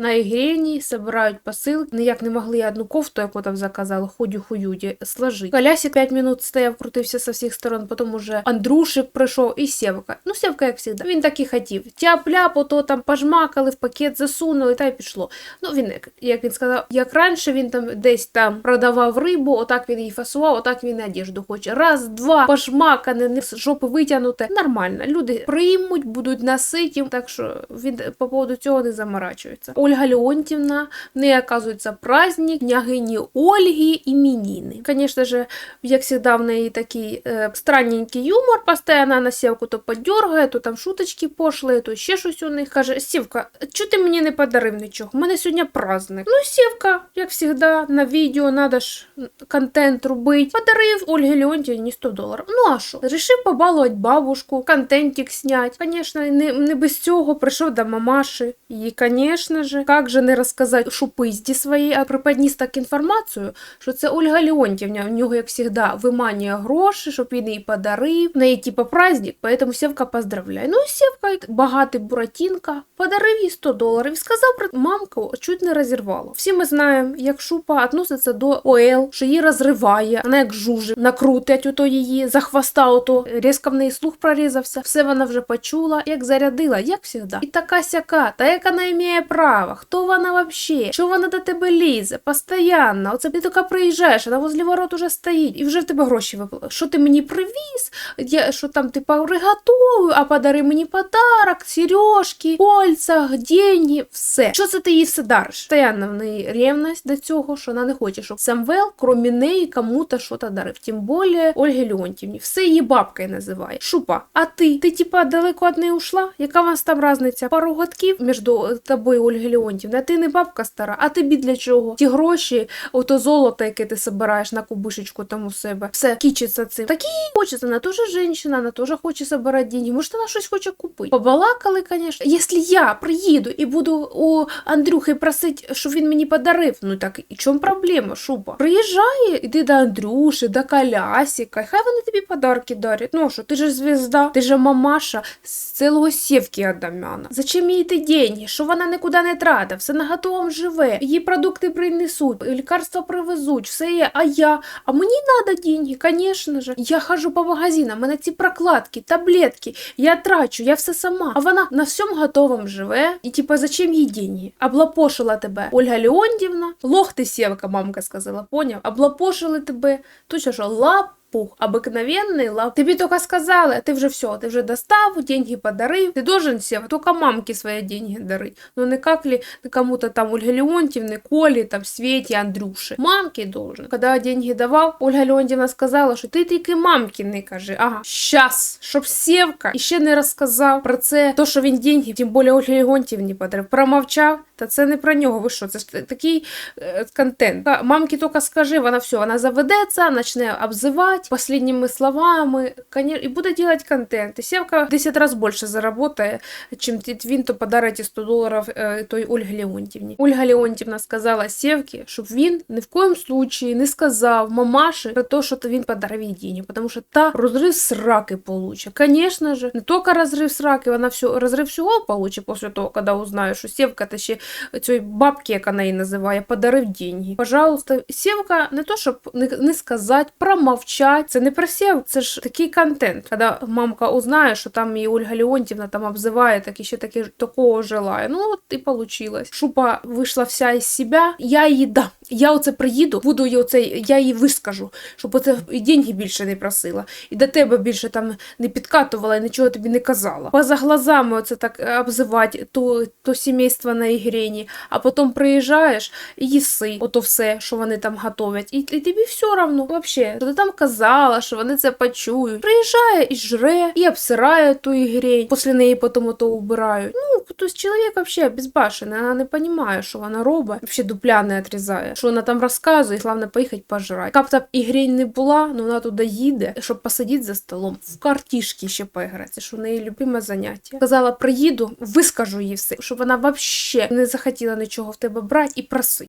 на ігрені, собирають посилки, ніяк не могли одну кофту, яку там заказали, ходю хуюді, сложити. Колясі 5 минут стояв, крутився з всіх сторон, потім уже Андрушик прийшов і Сєвка. Ну, Сєвка, як завжди, він так і хотів. Тяп-ляп, ото там пожмакали, в пакет засунули, та й пішло. Ну, він, як- він сказав, як раніше він там десь там продавав рибу, отак він її фасував, отак він одежду хоче. Раз, два, пожмакане, не жопи витягнуте. Нормально. Люди приймуть, будуть наситі, так що він по поводу цього не заморачується. Ольга Леонтівна, в неї, оказується, праздник княгині Ольги іменіни. Звісно ж, як завжди, в неї такий е, странненький юмор, постійно на сівку то подергає, то там шуточки пошли, то ще щось у них. Каже, Сівка, чого ти мені не подарив нічого? У мене сьогодні праздник. Ну, Сівка, як завжди, на відео треба ж контент робити. Подарив Ольгі Леонтівні 100 доларів. Ну а що? Рішив побалувати бабушку, контентик снять. Звісно, не, не без цього прийшов до мамаші. І, звісно як же не розказати шупизді своїй, а преподніс так інформацію, що це Ольга Леонтівна, в нього, як завжди, виманює гроші, щоб він їй подарив. В неї, типа, праздник, поэтому Сєвка поздравляє. Ну, Сєвка, багатий Буратінка, подарив їй 100 доларів сказав про мамку, чуть не розірвало. Всі ми знаємо, як Шупа відноситься до ОЛ, що її розриває, вона як жужи, накрутять ото її, за хвоста ото, різко в неї слух прорізався, все вона вже почула, як зарядила, як завжди. І така сяка, та як вона має право, хто вона вообще, що вона до тебе лізе, постоянно, оце ти тільки приїжджаєш, вона возле ворот уже стоїть, і вже в тебе гроші випали. Що ти мені привіз? Я, що там ти приготовив, а подари мені подарок, сережки, кольца, деньги, все. Що це ти їй все дариш? Постоянно в неї ревність до цього, що вона не хоче, щоб Самвел, крім неї, кому-то щось дарив. Тим більше Ольгі Леонтівні. Все її бабкою називає. Шупа, а ти? Ти типа далеко від неї ушла? Яка у вас там разниця? Пару годків між тобою, і Ольги Леонтівна, а ти не бабка стара, а тобі для чого? Ті гроші, ото золото, яке ти собираєш на кубишечку там у себе. Все, кічиться цим. Так і хочеться, вона теж жінка, вона теж хоче собирати деньги. Може, вона щось хоче купити. Побалакали, звісно. Якщо я приїду і буду у Андрюхи просити, щоб він мені подарив, ну так і чому проблема, шупа? Приїжджає, іди до Андрюші, до Колясіка, хай вони тобі подарки дарять. Ну що, ти ж звізда, ти ж мамаша з цілого сівки Адамяна. Зачем їй ті деньги? Що вона нікуди не трата, все на готовому живе, її продукти принесуть, лікарства привезуть, все є. А я, а мені надо деньги, конечно же. Я хожу по магазинам, мене ці прокладки, таблетки, я трачу, я все сама. А вона на всьому готовому живе. І типа, зачем їй деньги? Облапошила тебе Ольга Леонтівна, лох ти сєвка, мамка сказала, поняв? Облапошили тебе, точно що лап Пух, обыкновенный лап. Тебе только сказали, а ты вже все, ты вже достав, деньги подарив. Ты должен сев, только мамке свои деньги дарить. Ну не как ли ты кому-то там Ольге Леонтьевне, Коле, там Свете, Андрюше. Мамке должен. Когда деньги давав, Ольга Леонтьевна сказала, що ти тільки мамки не кажи. Ага, щас, щоб Сєвка іще не розказав про це, то, що він деньги, тим більше Ольгі Леонтьєвні подарив. Промовчав, та це не про нього. Ви що? Це ж такий е, контент. Та Мамки тільки скажи, вона все, вона заведеться, почне обзивати последніми словами, коне- і буде робити контент. І Сєвка в 10 разів більше заработає, чим ті- він то подарить 100 доларів е, той Ольгі Леонтівні. Ольга Леонтівна сказала Сєвці, щоб він ні в коєму случаї не сказав мамаші про те, що він подарив їй деньги, тому що та розрив сраки получить. Конечно же, не тільки розрив сраки, вона все, розрив всього получить після того, коли узнає, що Сєвка та ще цієї бабки, як вона її називає, подарив деньги. Пожалуйста, Сєвка не то, щоб не, сказати, промовчати. Це не про Сєвку, це ж такий контент. Коли мамка узнає, що там її Ольга Леонтівна там обзиває, так і ще таке такого желає. Ну от і получилось. Шупа вийшла вся із себе. Я її дам. Я оце приїду, буду їй оце, я їй вискажу, щоб оце і деньги більше не просила. І до тебе більше там не підкатувала і нічого тобі не казала. Поза глазами оце так е, обзивати то, то сімейство на ігрені, а потім приїжджаєш і їси ото все, що вони там готовять. І, і тобі все равно. Вообще, що ти там казала, що вони це почують. Приїжджає і жре, і обсирає ту ігрень. Після неї потім ото убирають. Ну, тобто чоловік вообще безбашений, вона не розуміє, що вона робить. Вообще дупля не відрізає. Що вона там розказує, головне поїхати пожрати. Кап там ігрень не була, ну вона туди їде, щоб посидіти за столом, в картішки ще поіграти. Що в неї любиме заняття. Казала, приїду, вискажу їй все, щоб вона вообще не захотіла нічого в тебе брати і просити.